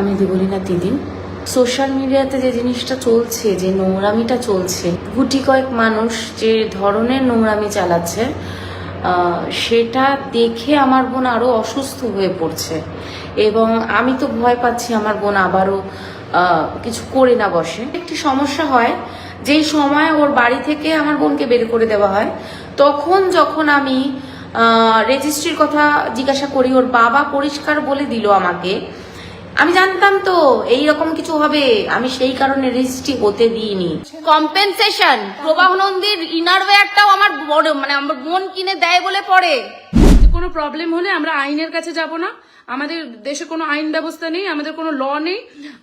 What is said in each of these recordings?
আমি দেবলীনা দিদি। সোশ্যাল মিডিয়াতে যে জিনিসটা চলছে, যে নোংরামিটা চলছে, গুটি কয়েক মানুষ যে ধরনের নোংরামি চালাচ্ছে সেটা দেখে আমার বোন আরও অসুস্থ হয়ে পড়ছে। এবং আমি তো ভয় পাচ্ছি আমার বোন আবারও কিছু করে না বসে। একটি সমস্যা হয়, যেই সময় ওর বাড়ি থেকে আমার বোনকে বের করে দেওয়া হয়, তখন যখন আমি রেজিস্ট্রির কথা জিজ্ঞাসা করি, ওর বাবা পরিষ্কার বলে দিল আমাকে আমি জানতাম তো এই রকম কিছু হবে। আমি সেই কারণে রেজিস্ট্রি হতে দিইনি। কম্পেনসেশন প্রবাহ নন্দীর ইনারওয়্যারটাও আমার বড় মানে আমার বোন কিনে দেয় বলে পড়ে। কোনো প্রবলেম হলে আমরা আইনের কাছে যাব না। আমাদের দেশে কোনো আইন ব্যবস্থা নেই আমাদের কোনো ল নেই।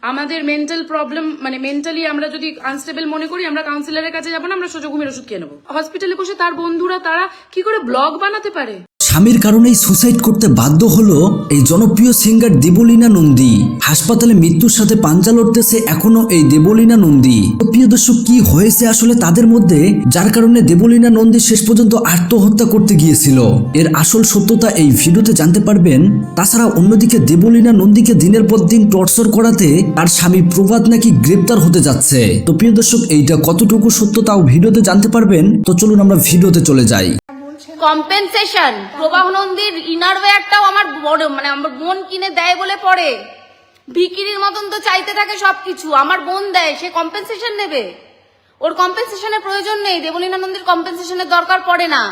আমাদের মেন্টাল প্রবলেম মানে মেন্টালি আমরা যদি আনস্টেবল মনে করি আমরা কাউন্সিলরের কাছে যাব না আমরা সোজা ঘুমের ওষুধ খেয়ে নেব। হসপিটালে বসে তার বন্ধুরা তারা কি করে ব্লগ বানাতে পারে? স্বামীর কারণেই সুসাইড করতে বাধ্য হলো এই জনপ্রিয় সিঙ্গার দেবলীনা নন্দী। হাসপাতালে মৃত্যুর সাথে পাঞ্জা লড়তেছে এখনও এই দেবলীনা নন্দী। প্রিয় দর্শক, কি হয়েছে আসলে তাদের মধ্যে? যার কারণে দেবলীনা নন্দী শেষ পর্যন্ত আত্মহত্যা করতে গিয়েছিল। এর আসল সত্যতা এই ভিডিওতে জানতে পারবেন। তাছাড়া অন্যদিকে দেবলীনা নন্দীকে দিনের পর দিন টর্চার করাতে তার স্বামী প্রভাত নাকি গ্রেপ্তার হতে যাচ্ছে। তো প্রিয় দর্শক, এইটা কতটুকু সত্য তাও ভিডিওতে জানতে পারবেন। তো চলুন আমরা ভিডিওতে চলে যাই। কম্পেনসেশন প্রবাহ নন্দীর ইনারওয়্যারটাও আমার বড় মানে আমার বোন কিনে দেয় বলে পড়ে। ভিকিরির মতন তো চাইতে থাকে সবকিছু। আমার বোন দেয় সে কম্পেনসেশন নেবে। ওর কম্পেনসেশনের প্রয়োজন নেই দেবলীনা নন্দীর কম্পেনসেশনের দরকার পড়ে না।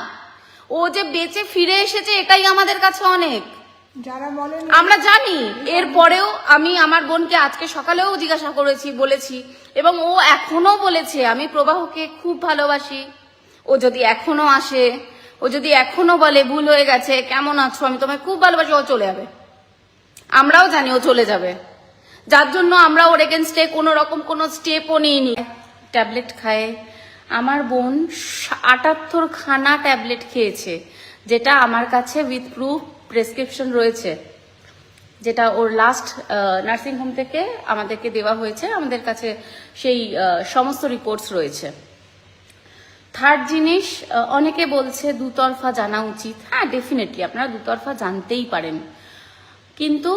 ও যে বেঁচে ফিরে এসেছে এটাই আমাদের কাছে অনেক। আমরা জানি এরপরেও আমি আমার বোনকে আজকে সকালেও জিজ্ঞাসা করেছি বলেছি এবং ও এখনও বলেছে আমি প্রবাহকে খুব ভালোবাসি। ও যদি এখনও আসে ও যদি এখনও বলে ভুল হয়ে গেছে, কেমন আছো? আমি তোমায় খুব ভালোবাসি, ও চলে যাবে। আমরাও জানি ও চলে যাবে। যার জন্য আমরা ওর এগেনস্টে কোনো রকম কোনো স্টেপও নিইনি। ট্যাবলেট খায়। আমার বোন আটাত্তর খানা ট্যাবলেট খেয়েছে, যেটা আমার কাছে উইথ প্রুফ প্রেসক্রিপশন রয়েছে। যেটা ওর লাস্ট নার্সিং হোম থেকে আমাদেরকে দেওয়া হয়েছে। আমাদের কাছে সেই সমস্ত রিপোর্টস রয়েছে। থার্ড জিনিস অনেকে বলছে দুতরফা জানা উচিত। হ্যাঁ ডেফিনেটলি আপনারা দুতরফা জানতেই পারেন। কিন্তু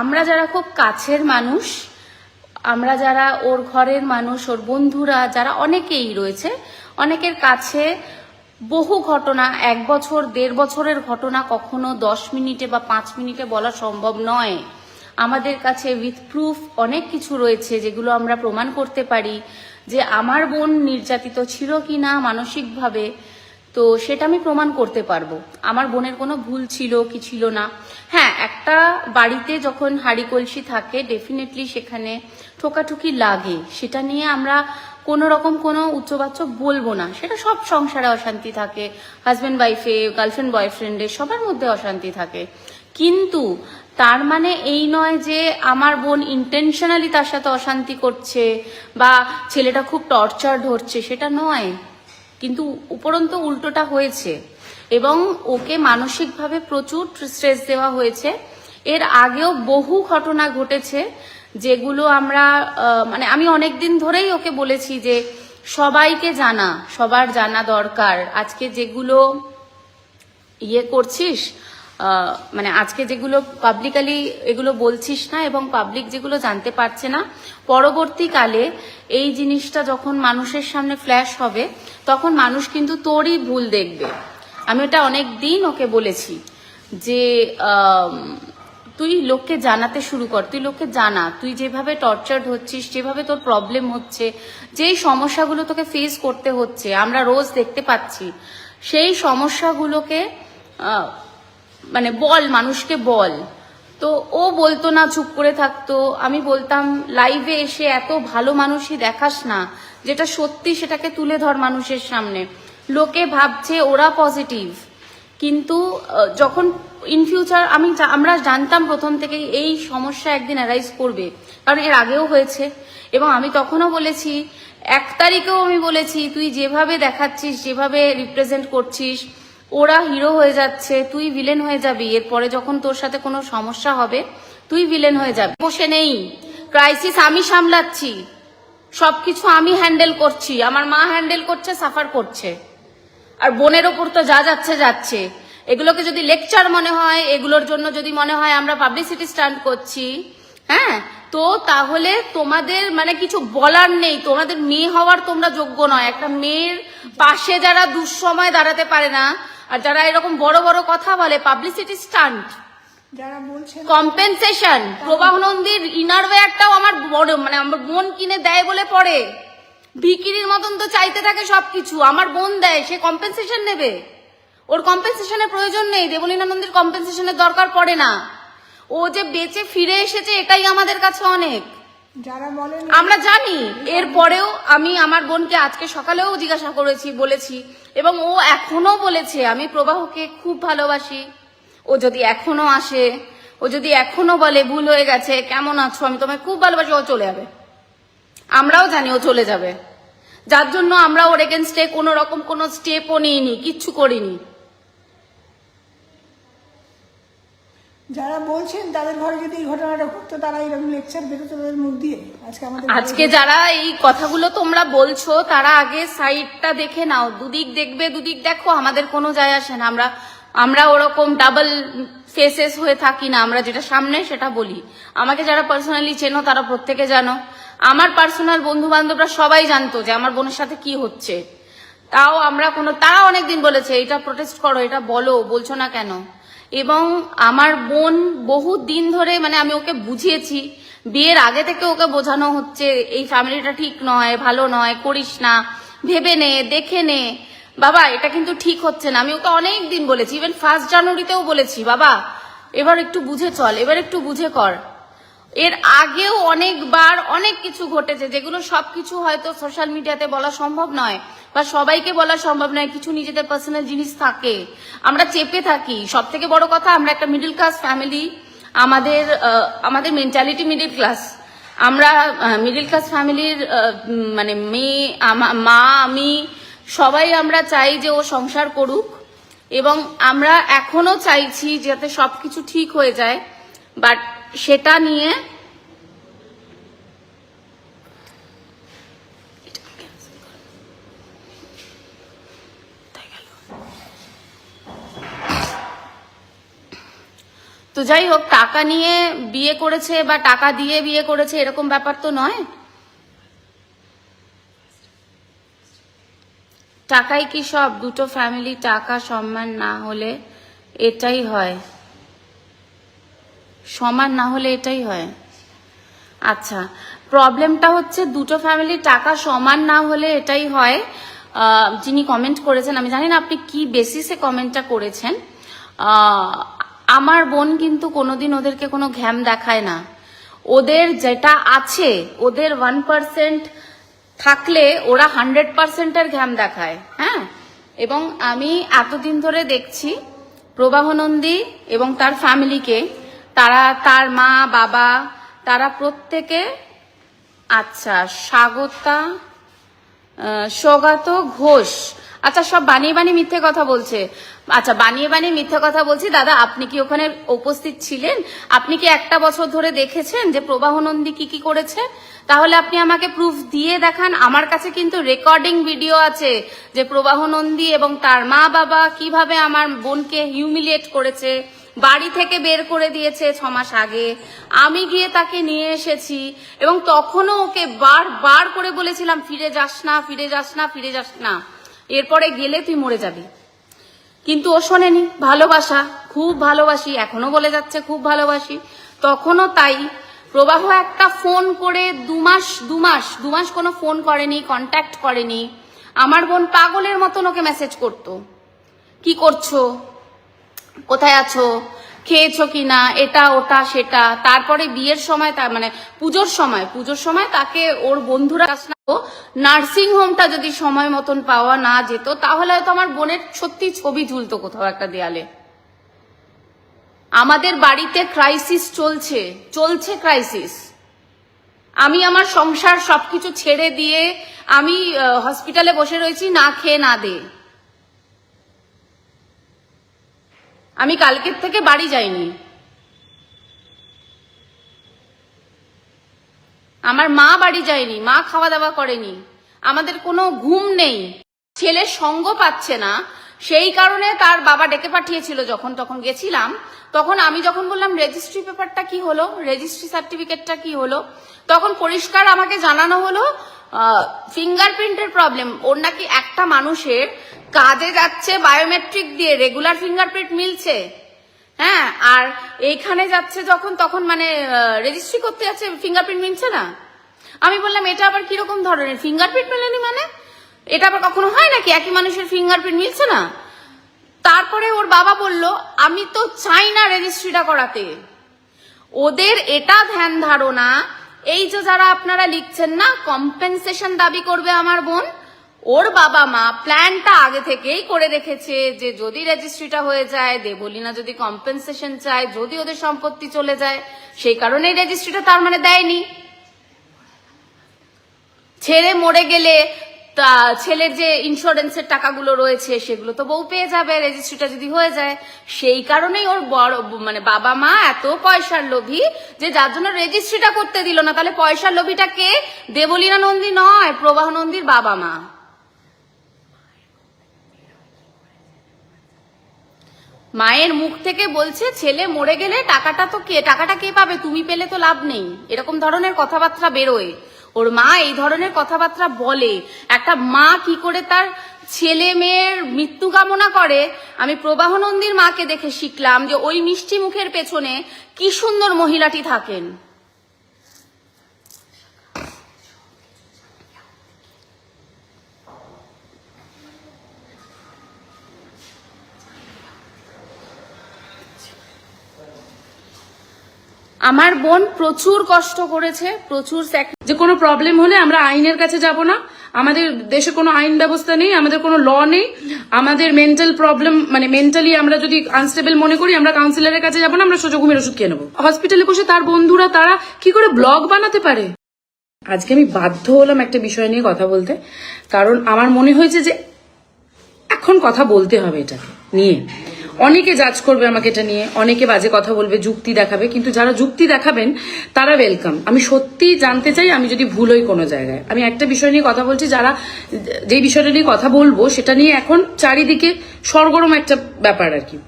আমরা যারা খুব কাছের মানুষ, আমরা যারা ওর ঘরের মানুষ, ওর বন্ধুরা, যারা অনেকেই রয়েছে, অনেকের কাছে বহু ঘটনা, এক বছর, দেড় বছরের ঘটনা কখনো দশ মিনিটে বা পাঁচ মিনিটে বলা সম্ভব নয়। আমাদের কাছে উইথ প্রুফ অনেক কিছু রয়েছে যেগুলো আমরা প্রমাণ করতে পারি। যে আমার বোন নির্যাতিত ছিল কি না মানসিকভাবে, তো সেটা আমি প্রমাণ করতে পারব। আমার বোনের কোনো ভুল ছিল কি ছিল না। হ্যাঁ একটা বাড়িতে যখন হাড়ি কলসি থাকে ডেফিনেটলি সেখানে ঠোকাঠুকি লাগে। সেটা নিয়ে আমরা কোনো রকম কোনো উচ্চবাচ্য বলব না। সেটা সব সংসারে অশান্তি থাকে। হাজব্যান্ড ওয়াইফে গার্লফ্রেন্ড বয়ফ্রেন্ডে সবার মধ্যে অশান্তি থাকে। কিন্তু তার মানে এই নয় যে আমার বোন ইন্টেনশনালি তার সাথে অশান্তি করছে বা ছেলেটা খুব টর্চার ধরছে সেটা নয়। কিন্তু উপরন্ত উল্টোটা হয়েছে। এবং ওকে মানসিকভাবে প্রচুর স্ট্রেস দেওয়া হয়েছে। এর আগেও বহু ঘটনা ঘটেছে যেগুলো আমরা মানে আমি অনেক দিন ধরেই ওকে বলেছি যে সবাইকে জানা, সবার জানা দরকার। আজকে যেগুলো ইয়ে করছিস মানে আজকে যেগুলো পাবলিকালি এগুলো বলছিস না এবং পাবলিক যেগুলো জানতে পারছে না, পরবর্তীকালে এই জিনিসটা যখন মানুষের সামনে ফ্ল্যাশ হবে, তখন মানুষ কিন্তু তোরই ভুল দেখবে। আমি এটা অনেক দিন ওকে বলেছি যে তুই লোককে জানাতে শুরু কর, তুই লোককে জানা, তুই যেভাবে টর্চার্ড হচ্ছিস, যেভাবে তোর প্রবলেম হচ্ছে, যেই সমস্যাগুলো তোকে ফেস করতে হচ্ছে, আমরা রোজ দেখতে পাচ্ছি, সেই সমস্যাগুলোকে মানে বল, মানুষকে বল। তো ও বলতো না, চুপ করে থাকতো। আমি বলতাম লাইভে এসে এত ভালো মানুষই দেখাস না, যেটা সত্যি সেটাকে তুলে ধর মানুষের সামনে। লোকে ভাবছে ওরা পজিটিভ কিন্তু যখন ইন ফিউচার আমি আমরা জানতাম প্রথম থেকেই এই সমস্যা একদিন অ্যারাইজ করবে, কারণ এর আগেও হয়েছে। এবং আমি তখনও বলেছি, এক তারিখেও আমি বলেছি, তুই যেভাবে দেখাচ্ছিস, যেভাবে রিপ্রেজেন্ট করছিস ওরা হিরো হয়ে যাচ্ছে, তুই ভিলেন হয়ে যাবি, এরপরে যখন তোর সাথে কোনো সমস্যা হবে, তুই ভিলেন হয়ে যাবি। বসে নেই। ক্রাইসিস আমি সামলাচ্ছি। সবকিছু আমি হ্যান্ডেল করছি। আমার মা হ্যান্ডেল করছে সাফার করছে। আর বোনের ওপর তো যা যাচ্ছে যাচ্ছে। এগুলোকে যদি লেকচার মনে হয়, এগুলোর জন্য যদি মনে হয় আমরা পাবলিসিটি স্টান্ট করছি হ্যাঁ? তো তাহলে তোমাদের মানে কিছু বলার নেই। তোমাদের মেয়ে হওয়ার তোমরা যোগ্য নয়। একটা মেয়ের পাশে যারা দুঃসময় দাঁড়াতে পারে না আর যারা এরকম বড় বড় কথা বলে পাবলিসিটি স্টান্ট যারা কম্পেনসেশন প্রবাহ নন্দীর ইনারওয়্যারটাও আমার বড় মানে আমার বোন কিনে দেয় বলে পড়ে। ভিকিরির মতন তো চাইতে থাকে সবকিছু আমার বোন দেয় সে কম্পেনসেশন নেবে। ওর কম্পেনসেশনের প্রয়োজন নেই দেবলীনা নন্দীর কম্পেনসেশনের দরকার পড়ে না। ও যে বেঁচে ফিরে এসেছে এটাই আমাদের কাছে অনেক। আমরা জানি, এরপরেও আমি আমার বোনকে আজকে সকালেও জিজ্ঞাসা করেছি, বলেছি, এবং ও এখনও বলেছে, আমি প্রবাহকে খুব ভালোবাসি। ও যদি এখনও আসে, ও যদি এখনও বলে, ভুল হয়ে গেছে, কেমন আছো? আমি তোমায় খুব ভালোবাসি, ও চলে যাবে। আমরাও জানি ও চলে যাবে। যার জন্য আমরা ওর এগেনস্টে কোনো রকম কোনো স্টেপও নিইনি, কিচ্ছু করিনি। যারা বলছেন তাদের ঘরে যদি এই ঘটনাটা ঘটতো তারা এরকম লেকচার বেরোতো তাদের মুখ দিয়ে। আজকে আমাদের আজকে যারা এই কথাগুলো তোমরা বলছো তারা আগে সাইডটা দেখে নাও। দুদিক দেখবে দুদিক দেখো আমাদের কোনো যায় আসে না। আমরা আমরা ওরকম ডাবল ফেসেস হয়ে থাকি না। আমরা যেটা সামনে সেটা বলি। আমাকে যারা পার্সোনালি চেনো তারা প্রত্যেকে জানো। আমার পার্সোনাল বন্ধু বান্ধবরা সবাই জানতো যে আমার বোনের সাথে কি হচ্ছে। তাও আমরা কোনো তারা অনেকদিন বলেছে এটা প্রোটেস্ট করো এটা বলো বলছো না কেন? এবং আমার বোন বহু দিন ধরে মানে আমি ওকে বুঝিয়েছি, বিয়ের আগে থেকে ওকে বোঝানো হচ্ছে, এই ফ্যামিলিটা ঠিক নয়, ভালো নয়, করিস না, ভেবে নে, দেখে নে। বাবা, এটা কিন্তু ঠিক হচ্ছে না। আমি ওকে অনেক দিন বলেছি ইভেন ফার্স্ট জানুয়ারিতেও বলেছি, বাবা, এবার একটু বুঝে চল, এবার একটু বুঝে কর। এর আগেও অনেকবার অনেক কিছু ঘটেছে, যেগুলো সবকিছু হয়তো সোশ্যাল মিডিয়াতে বলা সম্ভব নয়। বা সবাইকে বলা সম্ভব নয়, কিছু নিজেদের পার্সোনাল জিনিস থাকে। আমরা চেপে থাকি। সব থেকে বড় কথা, আমরা একটা মিডল ক্লাস ফ্যামিলি আমাদের আমাদের মেন্টালিটি মিডল ক্লাস আমরা মিডল ক্লাস ফ্যামিলির মানে মেয়ে মা, আমি, সবাই আমরা চাই যে ও সংসার করুক। এবং আমরা এখনও চাইছি যাতে সবকিছু ঠিক হয়ে যায়। বাট সেটা নিয়ে তো যাই হোক, টাকা নিয়ে বিয়ে করেছে বা টাকা দিয়ে বিয়ে করেছে এরকম ব্যাপার তো নয়। টাকাই কি সব? দুটো ফ্যামিলি টাকা সম্মান না হলে এটাই হয়। সমান না হলে এটাই হয়। আচ্ছা প্রবলেমটা হচ্ছে দুটো ফ্যামিলির টাকা সমান না হলে এটাই হয়। যিনি কমেন্ট করেছেন, আমি জানি না আপনি কি বেসিসে কমেন্টটা করেছেন। আমার বোন কিন্তু কোনোদিন ওদেরকে কোনো ঘ্যাম দেখায় না। ওদের যেটা আছে, ওদের ওয়ান পার্সেন্ট থাকলে ওরা হান্ড্রেড পার্সেন্টের ঘ্যাম দেখায় হ্যাঁ? এবং আমি এতদিন ধরে দেখছি, প্রবাহনন্দী এবং তার ফ্যামিলিকে তারা তার মা, বাবা, তারা প্রত্যেকে আচ্ছা স্বাগতা সৌগত ঘোষ। আচ্ছা সব বানিয়ে বানিয়ে মিথ্যে কথা বলছে। আচ্ছা বানিয়ে বানিয়ে মিথ্যে কথা বলছি। দাদা, আপনি কি ওখানে উপস্থিত ছিলেন? আপনি কি একটা বছর ধরে দেখেছেন যে প্রবাহ নন্দী কি কি করেছে? তাহলে আপনি আমাকে প্রুফ দিয়ে দেখান। আমার কাছে কিন্তু রেকর্ডিং ভিডিও আছে যে প্রবাহ নন্দী এবং তার মা বাবা কীভাবে আমার বোনকে হিউমিলিয়েট করেছে। বাড়ি থেকে বের করে দিয়েছে ছ মাস আগে। আমি গিয়ে তাকে নিয়ে এসেছি এবং তখনও ওকে বার বার করে বলেছিলাম, ফিরে যাস না, ফিরে যাস না, ফিরে যাস না। এরপরে গেলে তুই মরে যাবি। কিন্তু ও শোনেনি। ভালোবাসা, খুব ভালোবাসি, এখনও বলে যাচ্ছে খুব ভালোবাসি। তখনও তাই। প্রবাহ একটা ফোন করে দুমাস দুমাস দু মাস দু মাস কোনো ফোন করেনি কন্ট্যাক্ট করেনি। আমার বোন পাগলের মতন ওকে মেসেজ করতো। কি করছ? কোথায় আছো? খেয়েছো কি না এটা, ওটা, সেটা। তারপরে বিয়ের সময় তার মানে পুজোর সময় পুজোর সময় তাকে ওর বন্ধুরা নার্সিং হোমটা যদি সময় মতন পাওয়া না যেত, তাহলে হয়তো আমার বোনের সত্যি ছবি ঝুলতো কোথাও একটা দেয়ালে। আমাদের বাড়িতে ক্রাইসিস চলছে চলছে ক্রাইসিস আমি আমার সংসার সবকিছু ছেড়ে দিয়ে আমি হসপিটালে বসে রয়েছি, না খেয়ে না দে। আমি কালকের থেকে বাড়ি যাইনি। আমার মা বাড়ি যায়নি, মা খাওয়া দাওয়া করেনি। আমাদের কোনো ঘুম নেই। ছেলে সঙ্গ পাচ্ছে না, সেই কারণে তার বাবা ডেকে পাঠিয়েছিল যখন তখন গেছিলাম। তখন আমি যখন বললাম, রেজিস্ট্রি পেপারটা কি হলো? রেজিস্ট্রি সার্টিফিকেটটা কি হলো? তখন পরিষ্কার আমাকে জানানো হলো ফিঙ্গারপ্রিন্টের প্রবলেম ওর নাকি একটা মানুষের কাজে যাচ্ছে বায়োমেট্রিক দিয়ে রেগুলার ফিঙ্গারপ্রিন্ট মিলছে। হ্যাঁ আর এইখানে যাচ্ছে যখন, তখন মানে রেজিস্ট্রি করতে যাচ্ছে ফিঙ্গারপ্রিন্ট মিলছে না। আমি বললাম, এটা আবার কীরকম ধরনের? ফিঙ্গারপ্রিন্ট মেলেনি মানে? এটা আবার কখনো হয় নাকি? একই মানুষের ফিঙ্গারপ্রিন্ট মিলছে না? তারপরে ওর বাবা বলল, আমি তো চাই না রেজিস্ট্রিটা করাতে। ওদের এটা ধ্যান ধারণা, এই যে যারা আপনারা লিখছেন না কম্পেনসেশন দাবি করবে আমার বোন ওর বাবা মা প্ল্যানটা আগে থেকেই করে রেখেছে যে যদি রেজিস্ট্রিটা হয়ে যায়, দেবলিনা যদি কম্পেনসেশন চায়, যদি ওদের সম্পত্তি চলে যায়, সেই কারণেই রেজিস্ট্রিটা তার মানে দেয়নি। ছেড়ে মরে গেলে তা ছেলের যে ইন্স্যুরেন্সের টাকাগুলো রয়েছে, সেগুলো তো বউ পেয়ে যাবে রেজিস্ট্রিটা যদি হয়ে যায়। সেই কারণেই ওর বড় মানে বাবা মা এত পয়সার লোভী যে যার জন্য রেজিস্ট্রিটা করতে দিল না, তাহলে পয়সার লোভীটা কে? দেবলীনা নন্দী নয়, প্রবাহ নন্দীর বাবা মা। মায়ের মুখ থেকে বলছে, ছেলে মরে গেলে টাকাটা তো কে টাকাটা কে পাবে? তুমি পেলে তো লাভ নেই। এরকম ধরনের কথাবার্তা বেরোয়। ওর মা এই ধরনের কথাবার্তা বলে। একটা মা কি করে তার ছেলে মেয়ের মৃত্যু কামনা করে? আমি প্রবাহ নন্দীর মাকে দেখে শিখলাম যে ওই মিষ্টি মুখের পেছনে কি সুন্দর মহিলাটি থাকেন। আমার বোন প্রচুর কষ্ট করেছে, প্রচুর যে কোনো প্রবলেম হলে আমরা আইনের কাছে যাব না। আমাদের দেশে কোনো আইন ব্যবস্থা নেই, আমাদের কোনো ল নেই। আমাদের মেন্টাল প্রবলেম মানে মেন্টালি আমরা যদি আনস্টেবল মনে করি, আমরা কাউন্সিলরের কাছে যাব না, আমরা সোজা ঘুমের ওষুধ খেয়ে নেব। হসপিটালে বসে তার বন্ধুরা, তারা কি করে ব্লগ বানাতে পারে? আজকে আমি বাধ্য হলাম একটা বিষয় নিয়ে কথা বলতে, কারণ আমার মনে হয়েছে যে এখন কথা বলতে হবে এটা নিয়ে। অনেকে জাজ করবে আমাকে এটা নিয়ে, অনেকে বাজে কথা বলবে, যুক্তি দেখাবে, কিন্তু যারা যুক্তি দেখাবেন, তারা ওয়েলকাম আমি সত্যি জানতে চাই, আমি যদি ভুল হই কোনো জায়গায়। আমি একটা বিষয় নিয়ে কথা বলছি, যারা যেই বিষয়টা নিয়ে কথা বলব, সেটা নিয়ে এখন চারিদিকে সরগরম একটা ব্যাপার আর কি।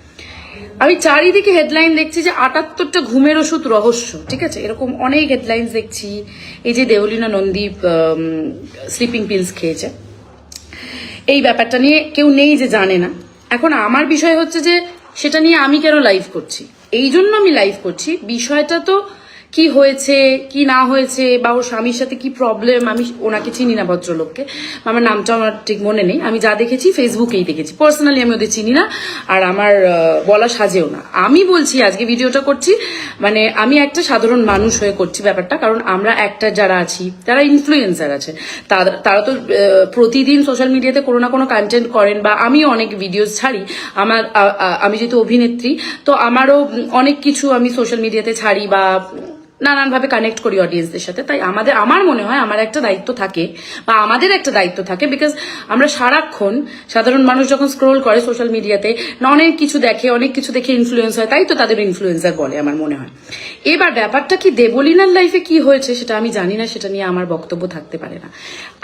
আমি চারিদিকে হেডলাইন দেখছি যে আটাত্তরটা ঘুমের ওষুধ রহস্য, ঠিক আছে? এরকম অনেক হেডলাইন্স দেখছি। এই যে দেওলিনা নন্দী স্লিপিং পিলস খেয়েছে। এই ব্যাপারটা নিয়ে কেউ নেই যে জানে না। এখন আমার বিষয় হচ্ছে যে সেটা নিয়ে আমি কেন লাইভ করছি? এই জন্য আমি লাইভ করছি। বিষয়টা তো কি হয়েছে, কি না হয়েছে, বা ওর স্বামীর সাথে কি প্রবলেম আমি ওনাকে চিনি না ভদ্রলোককে। আমার নামটা আমার ঠিক মনে নেই। আমি যা দেখেছি ফেসবুকেই দেখেছি। পার্সোনালি আমি ওদের চিনি না, আর আমার বলা সাজেও না। আমি বলছি, আজকে ভিডিওটা করছি মানে আমি একটা সাধারণ মানুষ হয়ে করছি ব্যাপারটা, কারণ আমরা একটা যারা আছি, যারা ইনফ্লুয়েন্সার আছে, তারা তারা তো প্রতিদিন সোশ্যাল মিডিয়াতে কোনো না কোনো কন্টেন্ট করেন, বা আমিও অনেক ভিডিওস ছাড়ি। আমার আমি যেহেতু অভিনেত্রী, তো আমারও অনেক কিছু আমি সোশ্যাল মিডিয়াতে ছাড়ি, বা নানানভাবে কানেক্ট করি অডিয়েন্সদের সাথে। তাই আমাদের, আমার মনে হয় আমার একটা দায়িত্ব থাকে বা আমাদের একটা দায়িত্ব থাকে বিকজ আমরা সারাক্ষণ সাধারণ মানুষ যখন স্ক্রোল করে সোশ্যাল মিডিয়াতে অনেক কিছু দেখে, অনেক কিছু দেখে ইনফ্লুয়েন্স হয়, তাই তো তাদের ইনফ্লুয়েন্সার বলে আমার মনে হয়। এবার ব্যাপারটা কি দেবলিনার লাইফে কি হয়েছে সেটা আমি জানি না, সেটা নিয়ে আমার বক্তব্য থাকতে পারে না।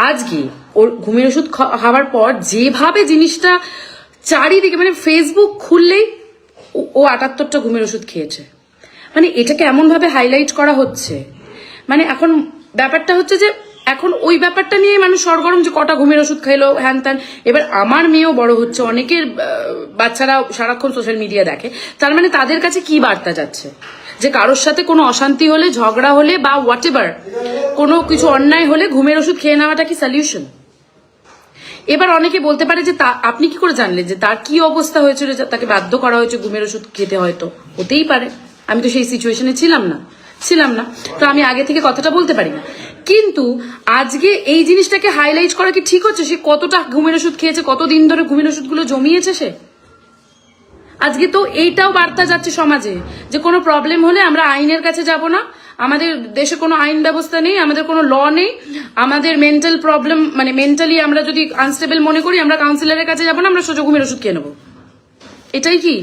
আজকে ওর ঘুমের ওষুধ খাওয়ার পর যেভাবে জিনিসটা চারিদিকে মানে ফেসবুক খুললেই ও আটাত্তরটা ঘুমের ওষুধ খেয়েছে। মানে এটাকে এমন ভাবে হাইলাইট করা হচ্ছে। মানে এখন ব্যাপারটা হচ্ছে যে, এখন ওই ব্যাপারটা নিয়ে মানুষ সরগরম যে কটা ঘুমের ওষুধ খাইলো, হ্যান ত্যান। এবার আমার মেয়েও বড় হচ্ছে, অনেকের বাচ্চারা সারাক্ষণ সোশ্যাল মিডিয়া দেখে। তার মানে তাদের কাছে কি বার্তা যাচ্ছে? যে কারোর সাথে কোনো অশান্তি হলে, ঝগড়া হলে বা হোয়াট এভার কোনো কিছু অন্যায় হলে ঘুমের ওষুধ খেয়ে নেওয়াটা কি সলিউশন এবার অনেকে বলতে পারে যে তা, আপনি কি করে জানলেন যে তার কি অবস্থা হয়েছিল তাকে বাধ্য করা হয়েছে ঘুমের ওষুধ খেতে হয়তো? হতেই পারে। আমি তো সেই সিচুয়েশনে ছিলাম না ছিলাম না। তো আমি আগে থেকে কথাটা বলতে পারি না। কিন্তু আজকে এই জিনিসটাকে হাইলাইট করা কি ঠিক হচ্ছে? সে কতটা ঘুমের ওষুধ খেয়েছে, কতদিন ধরে ঘুমের ওষুধগুলো জমিয়েছে সে? আজকে তো এইটাও বার্তা যাচ্ছে সমাজে যে কোনো প্রবলেম হলে আমরা আইনের কাছে যাব না। আমাদের দেশে কোনো আইন ব্যবস্থা নেই, আমাদের কোনো ল নেই। আমাদের মেন্টাল প্রবলেম মানে মেন্টালি আমরা যদি আনস্টেবল মনে করি, আমরা কাউন্সিলরের কাছে যাব না, আমরা সোজা ঘুমের ওষুধ খেয়ে নেব। এটাই কি?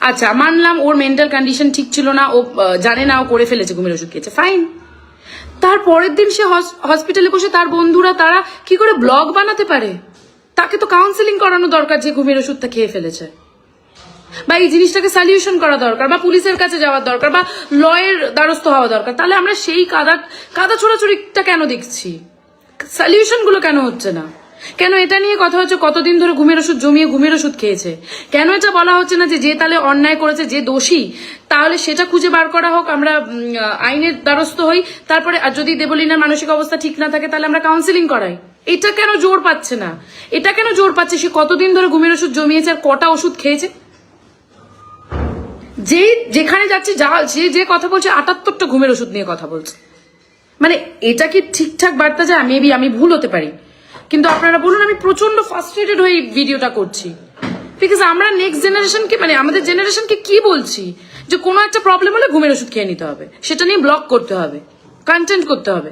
আচ্ছা মানলাম ওর মেন্টাল কন্ডিশন ঠিক ছিল না, ও জানে না, ও করে ফেলেছে, ঘুমের ওষুধ খেয়েছে ফাইন তার পরের দিন সে হস- হসপিটালে বসে তার বন্ধুরা, তারা কি করে ব্লগ বানাতে পারে? তাকে তো কাউন্সিলিং করানো দরকার যে ঘুমের ওষুধটা খেয়ে ফেলেছে। বা এই জিনিসটাকে সলিউশন করা দরকার, বা পুলিশের কাছে যাওয়ার দরকার, বা লয়ের দ্বারস্থ হওয়া দরকার। তাহলে আমরা সেই কাদা কাদা ছোড়াছুড়িটা কেন দেখছি? সলিউশনগুলো কেন হচ্ছে না? কেন এটা নিয়ে কথা হচ্ছে? কতদিন ধরে ঘুমের ওষুধ জমিয়ে ঘুমের ওষুধ খেয়েছে। কেন এটা বলা হচ্ছে না যে যে তাহলে অন্যায় করেছে, যে দোষী, তাহলে সেটা খুঁজে বার করা হোক, আমরা আইনের দ্বারস্থ হই। তারপরে, আর যদি দেবলীনার মানসিক অবস্থা ঠিক না থাকে, তাহলে আমরা কাউন্সিলিং করাই। এটা কেন জোর পাচ্ছে না? এটা কেন জোর পাচ্ছে? সে কতদিন ধরে ঘুমের ওষুধ জমিয়েছে আর কটা ওষুধ খেয়েছে? যে যেখানে যাচ্ছে, যা যে যে কথা বলছে, আটাত্তরটা ঘুমের ওষুধ নিয়ে কথা বলছে। মানে এটা কি ঠিকঠাক বার্তা যায়? মেবি আমি ভুল হতে পারি। কিন্তু আপনারা বলুন, আমি প্রচণ্ড ফার্স্ট্রেটেড হয়ে ভিডিওটা করছি। বিকজ আমরা নেক্সট জেনারেশনকে মানে আমাদের জেনারেশনকে কি বলছি? যে কোনো একটা প্রবলেম হলে ঘুমের ওষুধ খেয়ে নিতে হবে। সেটা নিয়ে ব্লক করতে হবে। কন্টেন্ট করতে হবে।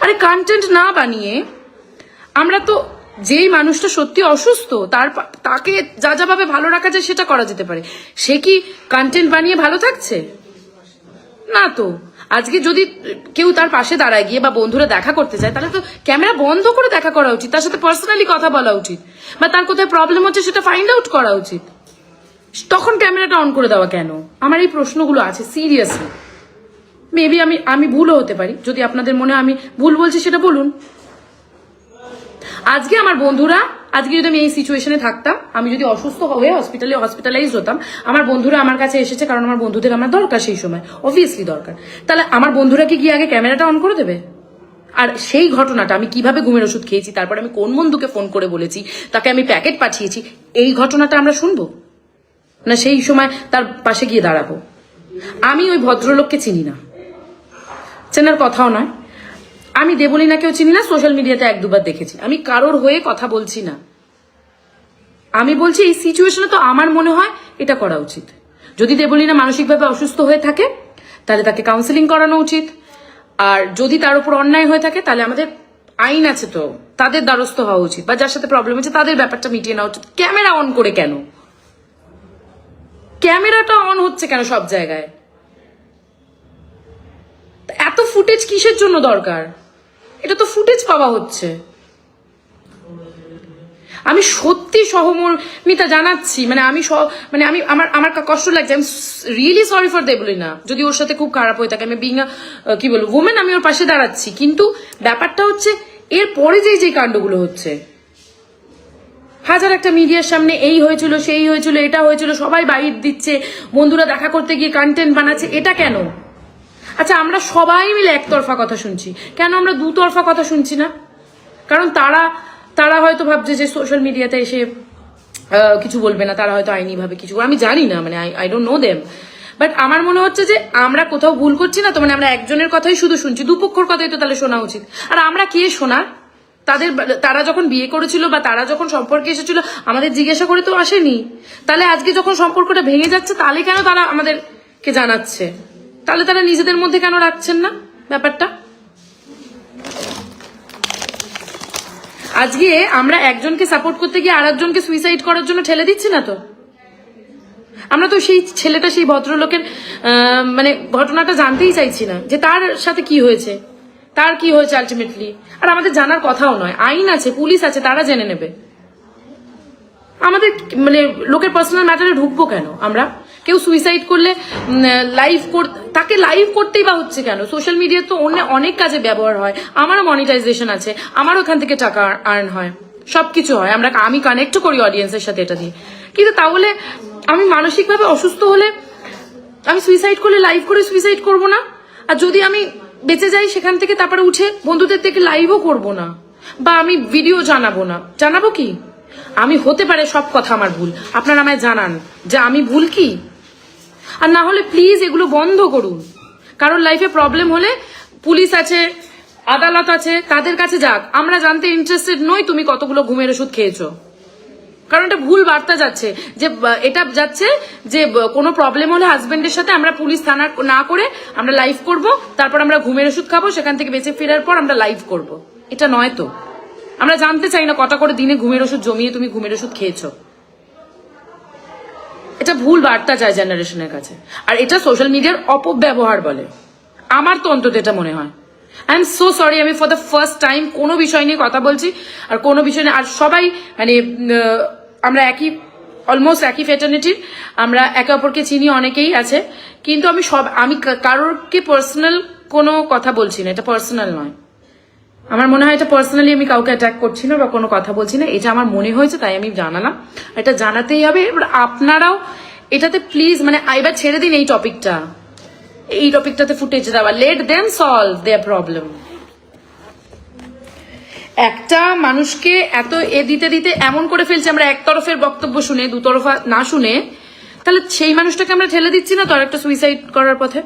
আরে কন্টেন্ট না বানিয়ে আমরা তো যেই মানুষটা সত্যি অসুস্থ, তার তাকে যা যা ভাবে ভালো রাখা যায় সেটা করা যেতে পারে। সে কি কন্টেন্ট বানিয়ে ভালো থাকছে? না তো। আজকে যদি কেউ তার পাশে দাঁড়ায় গিয়ে বা বন্ধুরা দেখা করতে চায় তাহলে তো ক্যামেরা বন্ধ করে দেখা করা উচিত, তার সাথে পার্সোনালি কথা বলা উচিত, বা তার কোথায় প্রবলেম হচ্ছে সেটা ফাইন্ড আউট করা উচিত। তখন ক্যামেরাটা অন করে দেওয়া কেন? আমার এই প্রশ্নগুলো আছে সিরিয়াসলি মেবি আমি আমি ভুলও হতে পারি, যদি আপনাদের মনে আমি ভুল বলছি সেটা বলুন। আজকে আমার বন্ধুরা, আজকে যদি আমি এই সিচুয়েশনে থাকতাম, আমি যদি অসুস্থ হয়ে হসপিটালে হসপিটালাইজ হতাম, আমার বন্ধুরা আমার কাছে এসেছে কারণ আমার বন্ধুদের আমার দরকার সেই সময় অবভিয়াসলি দরকার। তাহলে আমার বন্ধুরা কি গিয়ে আগে ক্যামেরাটা অন করে দেবে? আর সেই ঘটনাটা আমি কীভাবে ঘুমের ওষুধ খেয়েছি, তারপর আমি কোন বন্ধুকে ফোন করে বলেছি, তাকে আমি প্যাকেট পাঠিয়েছি, এই ঘটনাটা আমরা শুনব? না সেই সময় তার পাশে গিয়ে দাঁড়াবো? আমি ওই ভদ্রলোককে চিনি না। চেনার কথাও নয়। আমি দেবলীনাকেও চিনি না সোশ্যাল মিডিয়াতে এক দুবার দেখেছি। আমি কারোর হয়ে কথা বলছি না। আমি বলছি, এই সিচুয়েশনে তো আমার মনে হয় এটা করা উচিত। যদি দেবলীনা মানসিকভাবে অসুস্থ হয়ে থাকে, তাহলে তাকে কাউন্সেলিং করানো উচিত। আর যদি তার উপর অন্যায় হয়ে থাকে, তাহলে আমাদের আইন আছে তো, তাদের দ্বারস্থ হওয়া উচিত। বা যার সাথে প্রবলেম হচ্ছে তাদের ব্যাপারটা মিটিয়ে নেওয়া উচিত। ক্যামেরা অন করে কেন? ক্যামেরাটা অন হচ্ছে কেন সব জায়গায়? এত ফুটেজ কিসের জন্য দরকার? এটা তো ফুটেজ পাওয়া হচ্ছে। আমি সত্যি সহমর্মিতা জানাচ্ছি মানে আমি মানে আমি, আমার আমার কষ্ট লাগছে। আমি রিয়েলি সরি ফর দেবলি না যদি ওর সাথে খুব খারাপ হয়ে থাকে, আমি বিং কি বলব উমেন আমি ওর পাশে দাঁড়াচ্ছি। কিন্তু ব্যাপারটা হচ্ছে, এর পরে যেই যে কাণ্ডগুলো হচ্ছে, হাজার একটা মিডিয়ার সামনে এই হয়েছিল, সেই হয়েছিল, এটা হয়েছিল, সবাই বাইর দিচ্ছে, বন্ধুরা দেখা করতে গিয়ে কন্টেন্ট বানাচ্ছে, এটা কেন? আচ্ছা আমরা সবাই মিলে একতরফা কথা শুনছি। কেন আমরা দুতরফা কথা শুনছি না? কারণ তারা তারা হয়তো ভাবছে যে সোশ্যাল মিডিয়াতে এসে কিছু বলবে না, তারা হয়তো আইনি ভাবে কিছু আমি জানি না মানে I don't know them but আমার মনে হচ্ছে যে আমরা কোথাও ভুল করছি না, তো মানে আমরা একজনের কথাই শুধু শুনছি। দুপক্ষর কথাই তো তাহলে শোনা উচিত। আর আমরা কে শোনার? তাদের, তারা যখন বিয়ে করেছিল বা তারা যখন সম্পর্কে এসেছিল, আমাদের জিজ্ঞাসা করে তো আসেনি। তাহলে আজকে যখন সম্পর্কটা ভেঙে যাচ্ছে, তাহলে কেন তারা আমাদেরকে জানাচ্ছে? তাহলে তারা নিজেদের মধ্যে কেন রাখছেন না ব্যাপারটা? আজকে আমরা একজনকে সাপোর্ট করতে গিয়ে আর একজনকে সুইসাইড করার জন্য ঠেলে দিচ্ছি না তো? আমরা তো সেই ছেলেটা, সেই ভদ্রলোকের মানে ঘটনাটা জানতেই চাইছি না যে তার সাথে কি হয়েছে, তার কি হয়েছে আলটিমেটলি আর আমাদের জানার কথাও নয়, আইন আছে, পুলিশ আছে, তারা জেনে নেবে। আমাদের মানে লোকের পার্সোনাল ম্যাটারে ঢুকবো কেন আমরা? কেউ সুইসাইড করলে লাইভ তাকে লাইভ করতেই বা হচ্ছে কেন? সোশ্যাল মিডিয়া তো অন্য অনেক কাজে ব্যবহার হয়। আমারও মনিটাইজেশন আছে। আমারও ওখান থেকে টাকা আর্ন হয়। সবকিছু হয়। আমরা, আমি কানেক্ট করি অডিয়েন্সের সাথে এটা দিয়ে। কিন্তু তাহলে আমি মানসিকভাবে অসুস্থ হলে আমি সুইসাইড করলে লাইভ করে সুইসাইড করব না? আর যদি আমি বেঁচে যাই সেখান থেকে তারপরে উঠে বন্ধুদের থেকে লাইভও করব না? বা আমি ভিডিও জানাব না? জানাব কি? আমি হতে পারে সব কথা আমার ভুল। আপনারা আমায় জানান যে আমি ভুল কি? আর না হলে প্লিজ এগুলো বন্ধ করুন। কারোর লাইফে প্রবলেম হলে পুলিশ আছে, আদালত আছে, তাদের কাছে যাক। আমরা জানতে ইন্টারেস্টেড নই তুমি কতগুলো ঘুমের ওষুধ খেয়েছো। কারণ এটা ভুল বার্তা যাচ্ছে। যে এটা যাচ্ছে যে কোনো প্রবলেম হলে হাজবেন্ডের সাথে আমরা পুলিশ থানা না করে আমরা লাইভ করব, তারপর আমরা ঘুমের ওষুধ খাব, সেখান থেকে বেঁচে ফেরার পর আমরা লাইভ করব। এটা নয় তো। আমরা জানতে চাই না কটা করে দিনে ঘুমের ওষুধ জমিয়ে তুমি ঘুমের ওষুধ খেয়েছো। এটা ভুল বার্তা যায় জেনারেশনের কাছে। আর এটা সোশ্যাল মিডিয়ার অপব্যবহার বলে। আমার তো অন্তত এটা মনে হয়। আই এম সো সরি আমি ফর দ্য ফার্স্ট টাইম কোনো বিষয় নিয়ে কথা বলছি, আর কোনো বিষয় নিয়ে আর সবাই মানে আমরা একই অলমোস্ট একই ফেটার্নিটির আমরা একে অপরকে চিনি, অনেকেই আছে। কিন্তু আমি সব আমি কারোরকে পার্সোনাল কোনো কথা বলছি না, এটা পার্সোনাল নয়। আমার মনে হয় এটা পার্সোনালি আমি কাউকে অ্যাটাক করছি না বা কোনো কথা বলছি না। এটা আমার মনে হয়েছে, তাই আমি জানালাম। এটা জানাতেই হবে, এবার আপনারাও এটাতে প্লিজ মানে আইবার ছেড়ে দিন এই টপিকটা এই টপিকটাতে ফুটেজ দেওয়া। Let them solve their problem একটা মানুষকে এত এ দিতে দিতে এমন করে ফেলছে, আমরা এক তরফের বক্তব্য শুনে দু তরফা না শুনে, তাহলে সেই মানুষটাকে আমরা ঠেলে দিচ্ছি না তো একটা সুইসাইড করার পথে?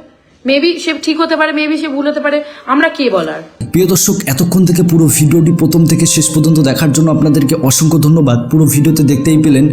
মেবি সে ঠিক হতে পারে মেবি সে ভুল হতে পারে। আমরা কে বলার? প্রিয় দর্শক, এতক্ষণ থেকে পুরো ভিডিওটি প্রথম থেকে শেষ পর্যন্ত দেখার জন্য আপনাদেরকে অসংখ্য ধন্যবাদ। পুরো ভিডিওতে দেখতেই পেলেন,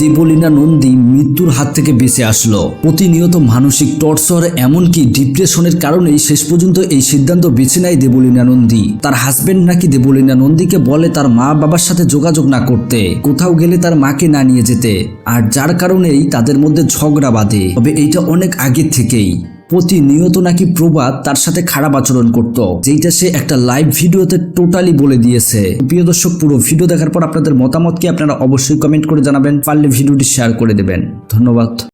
দেবলীনা নন্দী মৃত্যুর হাত থেকে বেঁচে আসলো। প্রতিনিয়ত মানসিক টর্চর, এমনকি ডিপ্রেশনের কারণেই শেষ পর্যন্ত এই সিদ্ধান্ত বেছে নেয় দেবলীনা নন্দী। তার হাজবেন্ড নাকি দেবলীনা নন্দীকে বলে তার মা বাবার সাথে যোগাযোগ না করতে, কোথাও গেলে তার মাকে না নিয়ে যেতে, আর যার কারণেই তাদের মধ্যে ঝগড়া বাঁধে। তবে এইটা অনেক আগের থেকেই। প্রতিনিয়ত নাকি প্রবাদ তার সাথে খারাপ আচরণ করত যেটা সে একটা লাইভ ভিডিওতে টোটালি বলে দিয়েছে। প্রিয় দর্শক, পুরো ভিডিও দেখার পর আপনাদের মতামত কি আপনারা অবশ্যই কমেন্ট করে জানাবেন, পারলে ভিডিওটি শেয়ার করে দেবেন। ধন্যবাদ।